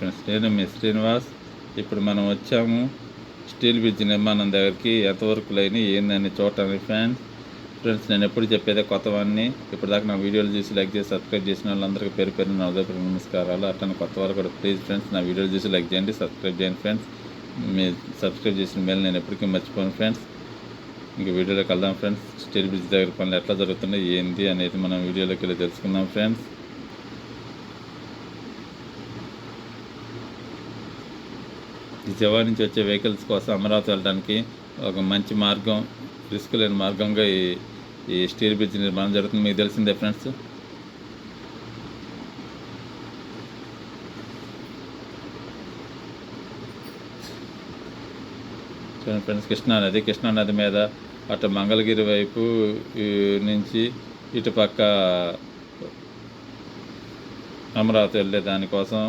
Friends నేను మీ శ్రీనివాస్ ఇప్పుడు మనం వచ్చాము. స్టీల్ బ్రిడ్జ్ నిర్మాణం దగ్గరికి ఎంతవరకు లేని ఏందని చూడటానికి ఫ్రెండ్స్ ఫ్రెండ్స్ నేను ఎప్పుడు చెప్పేదే కొత్తవాడిని ఇప్పుడు దాకా నా వీడియోలు చూసి లైక్ చేసి సబ్స్క్రైబ్ చేసిన వాళ్ళందరికీ పేరు పేరు నా ఉదయపూర్వక నమస్కారాలు. అట్లా కొత్త వారు కూడా ప్లీజ్ ఫ్రెండ్స్ నా వీడియోలు చూసి లైక్ చేయండి సబ్స్క్రైబ్ చేయండి ఫ్రెండ్స్. మీ సబ్స్క్రైబ్ చేసిన మేలు నేను ఎప్పటికీ మర్చిపోను ఫ్రెండ్స్. ఇంక వీడియోలోకి వెళ్దాం ఫ్రెండ్స్. స్టీల్ బ్రిడ్జ్ దగ్గర పనులు ఎట్లా జరుగుతున్నాయి ఏంటి అనేది మనం వీడియోలోకి వెళ్ళి తెలుసుకుందాం ఫ్రెండ్స్. విజయవాడ నుంచి వచ్చే వెహికల్స్ కోసం అమరావతి వెళ్ళడానికి ఒక మంచి మార్గం రిస్క్ లేని మార్గంగా ఈ ఈ స్టీల్ బ్రిడ్జ్ నిర్మాణం జరుగుతుంది. మీకు తెలిసిందే ఫ్రెండ్స్. చూడండి ఫ్రెండ్స్ కృష్ణానది కృష్ణానది మీద అటు మంగళగిరి వైపు నుంచి ఇటు పక్క అమరావతి వెళ్ళే దానికోసం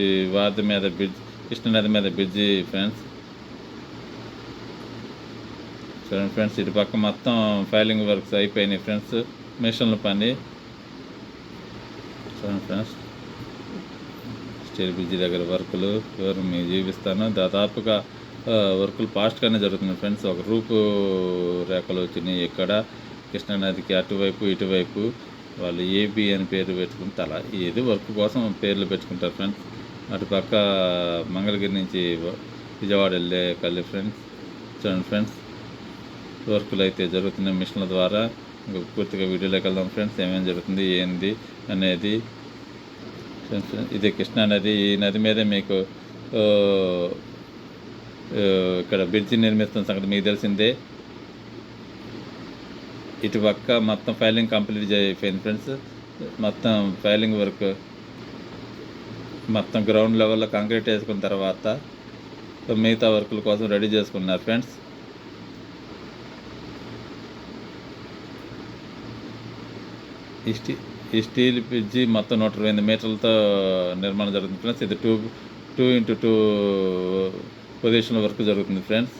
ఈ వార్ద మీద బ్రిడ్జ్ కృష్ణానది మీద బ్రిడ్జి ఫ్రెండ్స్ చూడండి ఫ్రెండ్స్ ఇటు పక్క మొత్తం ఫైలింగ్ వర్క్స్ అయిపోయినాయి ఫ్రెండ్స్ మిషన్ల పని. చూడండి ఫ్రెండ్స్ స్టీల్ బ్రిడ్జి దగ్గర వర్కులు ఎవరు మీకు చూపిస్తాను. దాదాపుగా వర్కులు ఫాస్ట్గానే జరుగుతున్నాయి ఫ్రెండ్స్ ఒక రూపు రేఖలు వచ్చినాయి ఇక్కడ. కృష్ణానదికి అటువైపు ఇటువైపు వాళ్ళు ఏబి అని పేరు పెట్టుకుని తల ఏది వర్క్ కోసం పేర్లు పెట్టుకుంటారు ఫ్రెండ్స్ అటు పక్క మంగళగిరి నుంచి విజయవాడ వెళ్ళే కళ్ళి ఫ్రెండ్స్ చూడండి ఫ్రెండ్స్ వర్కులు అయితే జరుగుతున్న మిషన్ల ద్వారా. ఇంకా పూర్తిగా వీడియోలోకి వెళ్దాం ఫ్రెండ్స్ ఏమేమి జరుగుతుంది ఏంది అనేది. ఫ్రెండ్స్ ఇది కృష్ణా నది. ఈ నది మీదే మీకు ఇక్కడ బ్రిడ్జి నిర్మిస్తున్న సంగతి మీకు తెలిసిందే. ఇటు పక్క మొత్తం ఫైలింగ్ కంప్లీట్ అయిపోయింది ఫ్రెండ్స్ మొత్తం ఫైలింగ్ వర్క్ మొత్తం గ్రౌండ్ లెవెల్లో కాంక్రీట్ వేసుకున్న తర్వాత మిగతా వర్కుల కోసం రెడీ చేసుకున్నారు ఫ్రెండ్స్ ఈ స్టీ ఈ స్టీల్ బ్రిడ్జి మొత్తం నూట ఇరవై ఎనిమిది మీటర్లతో నిర్మాణం జరుగుతుంది ఫ్రెండ్స్ ఇది two two into two position work జరుగుతుంది ఫ్రెండ్స్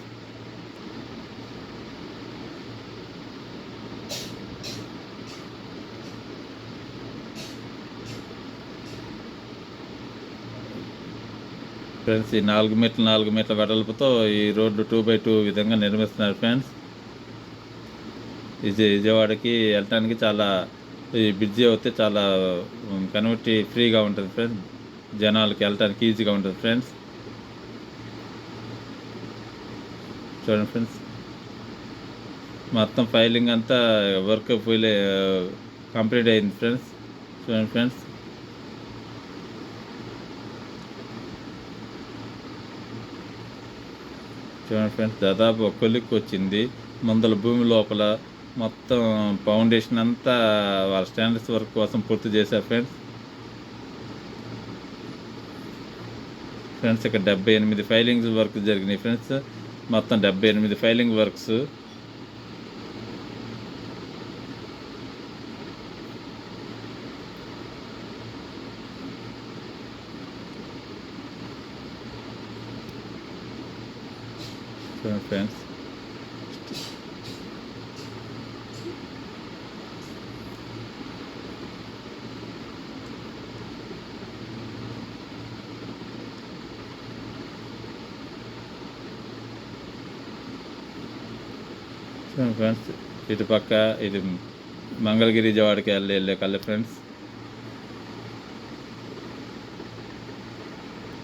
ఫ్రెండ్స్ ఈ నాలుగు మీటర్లు నాలుగు మీటర్ల వెడల్పుతో ఈ రోడ్డు టూ బై టూ విధంగా నిర్మిస్తున్నారు ఫ్రెండ్స్. ఇది విజయవాడకి వెళ్ళటానికి చాలా ఈ బ్రిడ్జి అవుతే చాలా కన్వర్టి ఫ్రీగా ఉంటుంది ఫ్రెండ్స్. జనాలకి వెళ్ళటానికి ఈజీగా ఉంటుంది ఫ్రెండ్స్. చూడండి ఫ్రెండ్స్. మొత్తం ఫైలింగ్ అంతా వర్క్ ఫుల్ కంప్లీట్ అయింది ఫ్రెండ్స్. చూడండి ఫ్రెండ్స్. చూడండి ఫ్రెండ్స్ దాదాపు ఒక కొలిక్కి వచ్చింది. ముందల భూమి లోపల మొత్తం ఫౌండేషన్ అంతా వాళ్ళ స్టాండర్డ్స్ వర్క్ కోసం పూర్తి చేశారు ఫ్రెండ్స్ ఫ్రెండ్స్ ఇక్కడ డెబ్బై ఎనిమిది ఫైలింగ్స్ వర్క్ జరిగినాయి ఫ్రెండ్స్ మొత్తం డెబ్బై ఎనిమిది ఫైలింగ్ వర్క్స్ చూడండి ఫ్రెండ్స్ చూడండి ఫ్రెండ్స్ ఇటు పక్క ఇది మంగళగిరి జవాడికి వెళ్ళి వెళ్ళే కళ్ళ ఫ్రెండ్స్